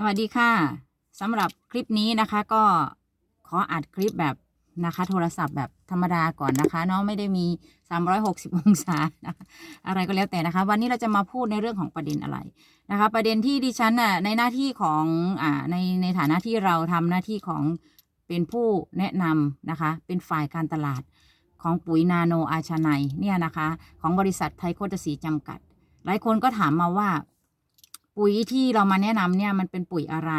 สวัสดีค่ะสำหรับคลิปนี้นะคะก็ขออัดคลิปแบบนะคะ โทรศัพท์แบบธรรมดาก่อนนะคะเนาะไม่ได้มี 360 องศานะคะอะไรก็แล้วแต่นะคะ วันนี้เราจะมาพูดในเรื่องของประเด็นอะไรนะคะ ประเด็นที่ดิฉันน่ะในหน้าที่ของอ่าในในฐานะที่เราทำหน้าที่ของเป็นผู้แนะนำนะคะ เป็นฝ่ายการตลาดของปุ๋ยนาโนอาชาไนเนี่ยนะคะ ของบริษัทไทยโคตรศรีจำกัด หลายคนก็ถามมาว่า ปุ๋ยที่เรามาแนะนำเนี่ยมันเป็นปุ๋ยอะไร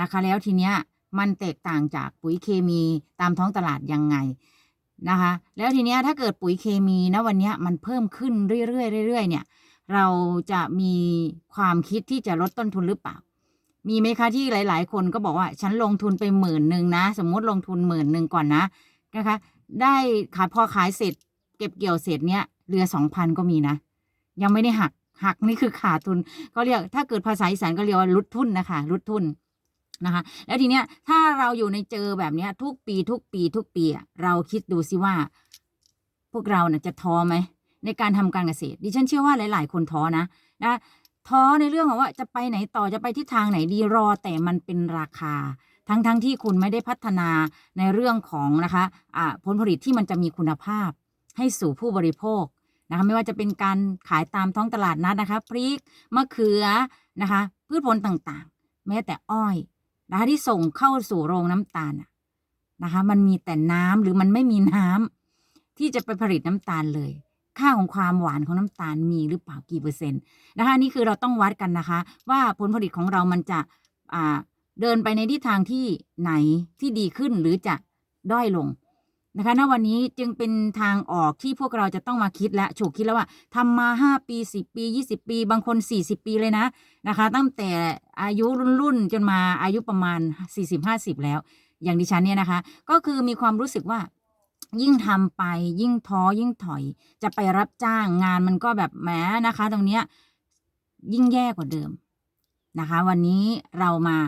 นะคะ แล้วทีเนี้ยมันแตกต่างจากปุ๋ยเคมีตามท้องตลาดยังไงนะคะ แล้วทีเนี้ยถ้าเกิดปุ๋ยเคมีนะวันเนี้ยมันเพิ่มขึ้นเรื่อยๆเรื่อยๆเนี่ย เราจะมีความคิดที่จะลดต้นทุนหรือเปล่า มีไหมคะที่หลาย ๆ คนก็บอกว่าฉันลงทุนไปหมื่นหนึ่งนะ สมมติลงทุนหมื่นหนึ่งก่อนนะนะคะ ได้ขายพอขายเสร็จ เก็บเกี่ยวเสร็จเนี่ยเหลือสองพันก็มีนะ ยังไม่ได้หัก หักนี่คือขาดทุนก็เรียกถ้าเกิดภาษาอีสานก็เรียกว่าลุดทุนนะคะลุดทุนนะคะ แล้วทีเนี้ยถ้าเราอยู่ในเจอแบบเนี้ย ทุกปีทุกปีทุกปีเราคิดดูสิว่า พวกเราเนี่ยจะท้อไหมในการทำการเกษตร ดิฉันเชื่อว่าหลาย ๆ คนท้อนะนะท้อในเรื่องของว่าจะไปไหนต่อจะไปทิศทางไหนดีรอแต่มันเป็นราคา ทั้งๆทที่คุณไม่ได้พัฒนาในเรื่องของนะคะอ่าผลผลิตที่มันจะมีคุณภาพให้สู่ผู้บริโภค นะคะไม่ว่าจะเป็นการขายตามท้องตลาดนัดนะคะพริกมะเขือนะคะพืชผลต่างๆ แม้แต่อ้อยนะคะที่ส่งเข้าสู่โรงน้ำตาลนะนะคะมันมีแต่น้ำหรือมันไม่มีน้ำที่จะไปผลิตน้ำตาลเลย ค่าของความหวานของน้ำตาลมีหรือเปล่ากี่เปอร์เซ็นต์นะคะนี่คือเราต้องวัดกันนะคะ ว่าผลผลิตของเรามันจะเดินไปในทิศทางที่ไหนที่ดีขึ้นหรือจะด้อยลง นะคะณวันนี้จึงเป็นทางออกที่พวกเราจะต้องมาคิดและฉุกคิดแล้วว่าทำมา 5 ปี 10 ปี 20 ปี บางคน 40 ปีเลยนะนะคะ ตั้งแต่อายุรุ่นๆจนมาอายุประมาณ 40-50 แล้ว อย่างดิฉันเนี่ยนะคะ ก็คือมีความรู้สึกว่ายิ่งทำไปยิ่งท้อยิ่งถอย จะไปรับจ้างงานมันก็แบบแหมนะคะ ตรงเนี้ยยิ่งแย่กว่าเดิม นะคะ วันนี้เรามา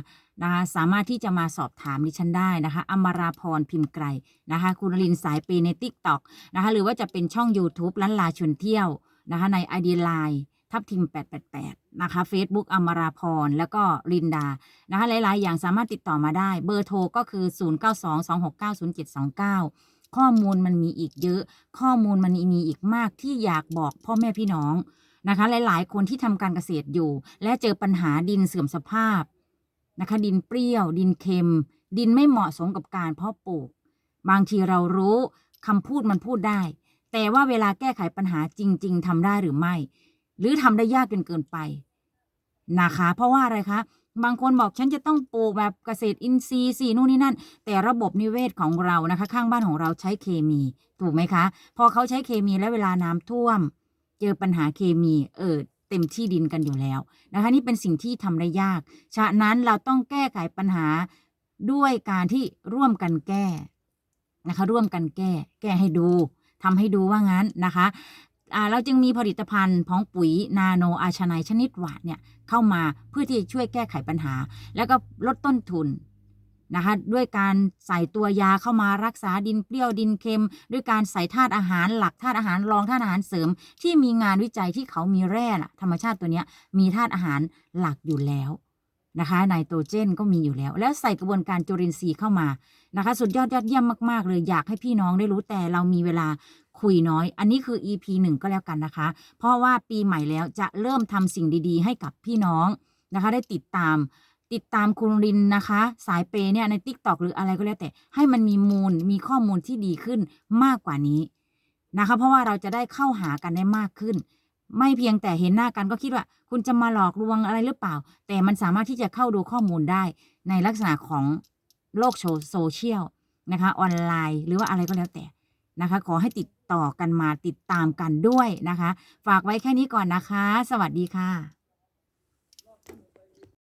นะคะสามารถที่จะมาสอบถามดิฉันได้นะคะอมราพรพิมพ์ไกรนะคะ คุณลินสายเปย์ใน t ิ k t o k นะคะหรือว่าจะเป็นช่อง YouTube ล้านลาชวนเที่ยวนะคะใน ID Line ทับทิม 888 นะคะ Facebook อมราพร แล้วก็ลินดา นะคะ หลาย ๆ อย่างสามารถติดต่อมาได้ เบอร์โทรก็คือ 0922690729 ข้อมูลมันมีอีกเยอะ ข้อมูลมันมีอีกมากที่อยากบอกพ่อแม่พี่น้อง นะคะหลายๆ คนที่ทำการเกษตรอยู่ และเจอปัญหาดินเสื่อมสภาพนะคะ ดินเปรี้ยว ดินเค็ม ดินไม่เหมาะสมกับการเพาะปลูก บางทีเรารู้คำพูดมันพูดได้ แต่ว่าเวลาแก้ไขปัญหาจริง ๆทำได้หรือไม่ หรือทำได้ยากเกินเกินไปนะคะ เพราะว่าอะไรคะ บางคนบอกฉันจะต้องปลูกแบบเกษตรอินทรีย์สินู่นนี่นั่น แต่ระบบนิเวศของเรานะคะ ข้างบ้านของเราใช้เคมี ถูกไหมคะ พอเขาใช้เคมีแล้วเวลาน้ำท่วม เจอปัญหาเคมีเออเต็มที่ดินกันอยู่แล้วนะคะนี่เป็นสิ่งที่ทำได้ยาก ฉะนั้นเราต้องแก้ไขปัญหาด้วยการที่ร่วมกันแก้นะคะร่วมกันแก้ แก้ให้ดูทำให้ดูว่างั้นนะคะเราจึงมีผลิตภัณฑ์ของปุ๋ยนาโนอาชนายชนิดหวานเนี่ยเข้ามาเพื่อที่จะช่วยแก้ไขปัญหา แล้วก็ลดต้นทุน นะคะด้วยการใส่ตัวยาเข้ามารักษาดินเปรี้ยวดินเค็ม ด้วยการใส่ธาตุอาหารหลักธาตุอาหารรองธาตุอาหารเสริม ที่มีงานวิจัยที่เขามีแร่ธรรมชาติตัวนี้มีธาตุอาหารหลักอยู่แล้วนะคะไนโตรเจนก็มีอยู่แล้ว แล้วใส่กระบวนการจุลินทรีย์เข้ามานะคะสุดยอดยอดเยี่ยมมากๆ เลยอยากให้พี่น้องได้รู้แต่เรามีเวลาคุยน้อย อันนี้คือ EP หนึ่งก็แล้วกันนะคะ เพราะว่าปีใหม่แล้วจะเริ่มทำสิ่งดีๆ ให้กับพี่น้องนะคะ ได้ติดตาม ติดตามคุณรินนะคะ สายเปย์เนี่ยใน t ิ k t o k หรืออะไรก็แล้วแต่ ให้มันมีมูลมีข้อมูลที่ดีขึ้นมากกว่านี้นะคะ เพราะว่าเราจะได้เข้าหากันได้มากขึ้น ไม่เพียงแต่เห็นหน้ากันก็คิดว่า คุณจะมาหลอกลวงอะไรหรือเปล่า แต่มันสามารถที่จะเข้าดูข้อมูลได้ในลักษณะของโลกโซเชียลนะคะออนไลน์หรือว่าอะไรก็แล้วแต่นะคะ ขอให้ติดต่อกันมาติดตามกันด้วยนะคะ ฝากไว้แค่นี้ก่อนนะคะ สวัสดีค่ะ